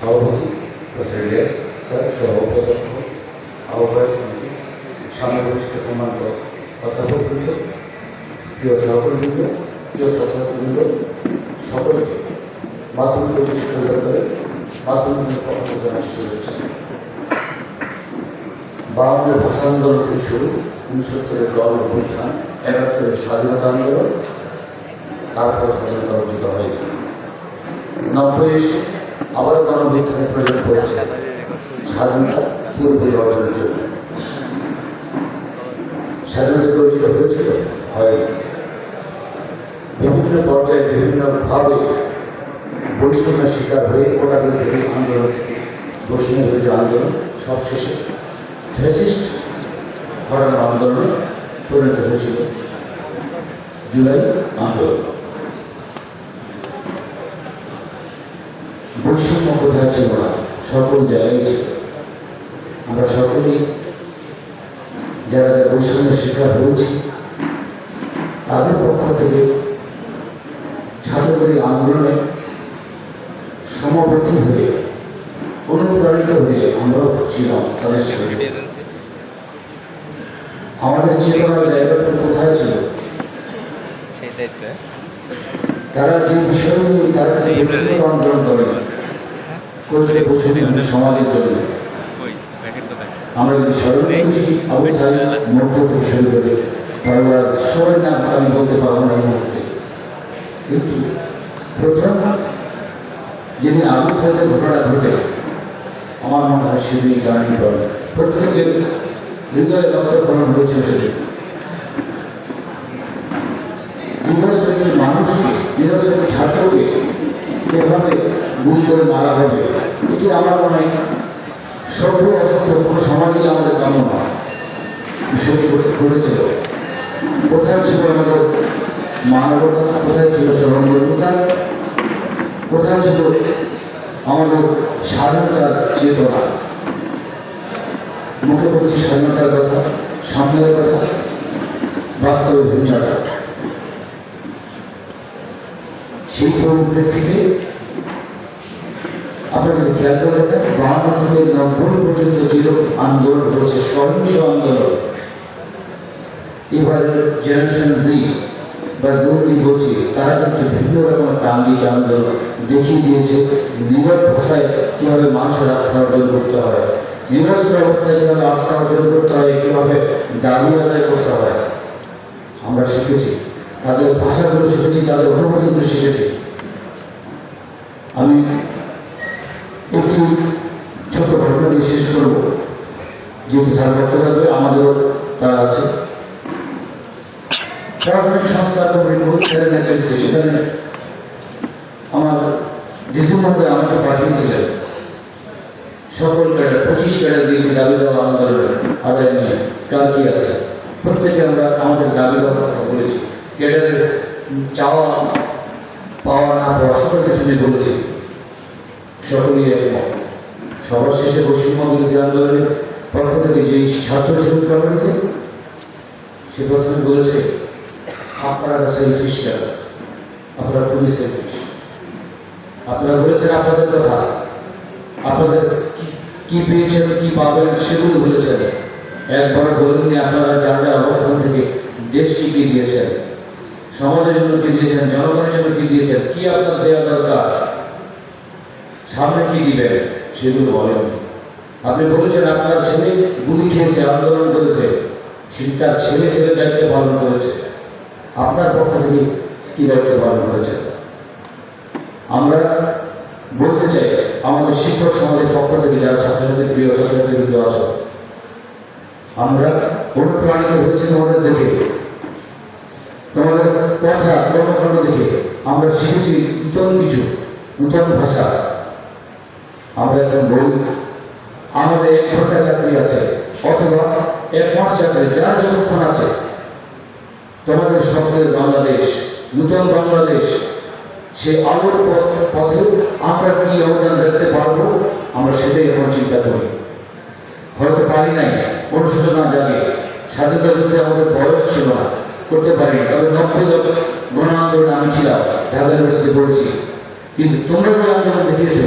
সভাপতি ইলিয়াস স্যার সহ উপাধ্যক্ষ আহ্বায়ক কমিটি সামনে উপস্থিত সম্মানিত অধ্যাপকবৃন্দ প্রিয় সহকর্মীবৃন্দ প্রিয় ছাত্রছাত্রীবৃন্দ সকলকে মাধ্যমিক অধিদপ্তরের মাধ্যমিকের পক্ষ জানাচ্ছি শুভেচ্ছা বাংলার ভাষা আন্দোলন থেকে শুরু উনসত্তরের গণ অভ্যুত্থান একাত্তরের স্বাধীনতা আন্দোলন তারপর স্বাধীনতা অর্জিত হয়নি। নব্বই এসে আবারও গণঅভ্যুত্থানের প্রয়োজন পড়েছে স্বাধীনতা পুরোপুরি অর্জনের জন্য। স্বাধীনতা কি অর্জিত হয়েছিল? হয়নি। বিভিন্ন পর্যায়ে, বিভিন্নভাবে বৈষম্যের শিকার হয়ে কোটা বিরোধী আন্দোলন থেকে বৈষম্য বিরোধী আন্দোলন সব শেষে ফ্যাসিস্ট হরানোর আন্দোলনে পরিণত হয়েছিল। জুলাই আন্দোলন। বৈষম্য কোথায় ছিল না, সকল জায়গায় ছিল আমরা সকলেই যারা বৈষম্যের শিকার হয়েছি, তাদের পক্ষ থেকে ছাত্রদের আন্দোলনে সমবর্তী হয়ে, অনুপ্রাণিত হয়ে আমরাও ছিলাম তাদের সঙ্গে। আমাদের চেতনার জায়গাটা কোথায় ছিল? সেই তারা যে বিষয় নিয়ে তারা আন্দোলন করে। করতে বসে সমাজের জন্য। আমরা যদি করেছি আবু মুক্ত থেকে শুরু করে তাহলে সবাই নাম আমি বলতে পারব না এই মুহূর্তে। কিন্তু প্রথম যেদিন আবু সাইদের ঘটনা ঘটে আমার মনে হয় সেদিন বলে প্রত্যেকের হৃদয় রক্তক্ষরণ হয়েছে সেদিন। গুলি করে মারা হবে এটি আমার মনে সভ্য অসভ্য, কোনো সমাজেই আমাদের কাম্য নয় বিষয়টি ঘটে ঘটেছিল। কোথায় ছিল আমাদের মানবতা? কোথায় ছিল সরঞ্জতা কোথায় ছিল আমাদের স্বাধীনতার চেতনা? মুখে বলছি স্বাধীনতার কথা, সামনের কথা, বাস্তবে ভিন্নতা সেই পরিপ্রেক্ষিতে আপনারা যদি খেয়াল করে দেখেন বাহান্ন থেকে নব্বই পর্যন্ত আন্দোলন হয়েছে, সহিংস আন্দোলন। এবারে জেনারেশন জি বা তারা কিন্তু বিভিন্ন আন্দোলন দেখিয়ে দিয়েছে। নীরব ভাষায় কীভাবে মানুষের আস্থা অর্জন করতে হয়, নিরস্ত্র অবস্থায় কীভাবে আস্থা অর্জন করতে হয়, কীভাবে দাবি আদায় করতে হয়, আমরা শিখেছি। তাদের ভাষাগুলো শিখেছি, তাদের অনুভূতিগুলো শিখেছি। আমি একটি ছোট ঘটনা দিয়ে শেষ করব। যেহেতু স্যার বক্তব্য হবে আমাদেরও তারা আছে। প্রশাসনিক সংস্কার নেতৃত্বে সেখানে আমার ডিসেম্বরে আমাকে পাঠিয়েছিলেন। সকল ক্যাডার, পঁচিশ ক্যাডার দিয়েছে দাবি দেওয়া আন্দোলনের আদায় নিয়ে। কার কি আছে? প্রত্যেকে আমরা আমাদের দাবি দেওয়ার কথা বলেছি। ক্যাডারের চাওয়া পাওয়া না পাওয়া সকল কিছু নিয়ে বলেছি সকলেই একমত সবার শেষে পশ্চিমবঙ্গ বিরোধী আন্দোলনের পক্ষ থেকে যে ছাত্র ছিলেন কমিটিতে সে প্রথমে বলেছে, আপনারা সেলফিশ আপনারা খুবই সেলফিশ আপনারা বলেছেন আপনাদের কথা, আপনাদের কি- কি পেয়েছেন, কি পাবেন সেগুলো বলেছেন। একবার বলেননি আপনারা যার যার অবস্থান থেকে দেশকে কি দিয়েছেন, সমাজের জন্য কি দিয়েছেন, জনগণের জন্য কি দিয়েছেন, কি আপনার দেওয়া দরকার? সামনে কি দিবেন সেগুলো বলেননি। আপনি বলেছেন, আপনার ছেলে গুলি খেয়েছে, আন্দোলন করেছে। সে তার ছেলে ছেলে দায়িত্ব পালন করেছে। আপনার পক্ষ থেকে কি দায়িত্ব পালন করেছে আমরা বলতে চাই, আমাদের শিক্ষক সমাজের পক্ষ থেকে যারা ছাত্রছাত্রী, প্রিয় ছাত্রছাত্রী কিন্তু আছো, আমরা অনুপ্রাণিত হয়েছে তোমাদের দেখে। তোমাদের কথা, কর্মকাণ্ড দেখে আমরা শিখেছি নূতন কিছু, নূতন ভাষা। আমরা এখন বলি আমাদের এক ঘণ্টা চাকরি আছে, অথবা এক মাস চাকরি, যার যতক্ষণ আছে, তোমাদের স্বপ্নের বাংলাদেশ, নূতন বাংলাদেশ, সে আলোর পথ- আমরা কি অবদান রাখতে পারব, আমরা সেটাই এখন চিন্তা করি। হয়তো পারি নাই, অনুশোচনা জাগে, স্বাধীনতা যুদ্ধে আমাদের বয়স ছিল না, করতে পারিনি, তবে নব্বই গণ আন্দোলনে আমি ছিলাম, ঢাকা ইউনিভার্সিটি পড়েছি। কিন্তু তোমরা যে আন্দোলন দেখিয়েছ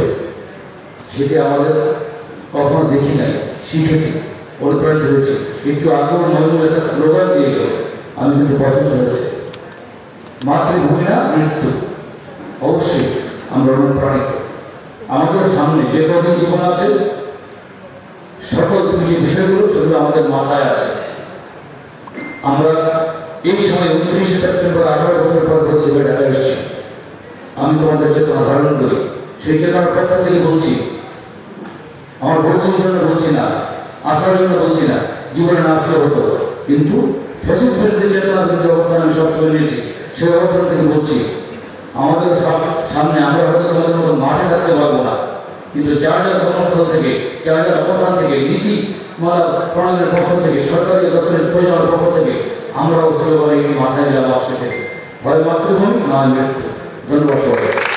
সেটি আমাদের কখনো দেখি নাই, শিখেছি অনুপ্রাণিত হয়েছে একটু আগ্রহ নজরুল একটা স্লোগান দিয়ে গেল, আমি কিন্তু পছন্দ হয়েছে মাতৃভূমি না, মৃত্যু। অবশ্যই আমরা অনুপ্রাণিত। আমাদের সামনে যে কদিন জীবন আছে, সকল যে বিষয়গুলো সেগুলো আমাদের মাথায় আছে। আমরা এই সময় উনত্রিশে সেপ্টেম্বর আঠারো বছর পর বদলে ঢাকা এসেছি। আমি তোমাদের চেতনা ধারণ করি। সেই চেতনার পক্ষ থেকে বলছি আমার বন্ধুর জন্য বলছি না আসার জন্য বলছি না, জীবনে না আসলে হতো কিন্তু ফেসিস বিরুদ্ধে চেতনা বিরুদ্ধে অবস্থান আমি সবসময় নিয়েছি, সেই অবস্থান থেকে বলছি আমাদের সব সামনে আমরা হয়তো তোমাদের মতো মাঠে থাকতে পারব না। কিন্তু যার যার কর্মস্থল থেকে, যার যার অবস্থান থেকে, নীতি মালা প্রণয়নের পক্ষ থেকে, সরকারি দপ্তরের পরিচালনার পক্ষ থেকে আমরাও স্লোগান একটি মাথায় নিলাম আজকে থেকে। হয় মাতৃভূমি নয় মৃত্যু। ধন্যবাদ সবাই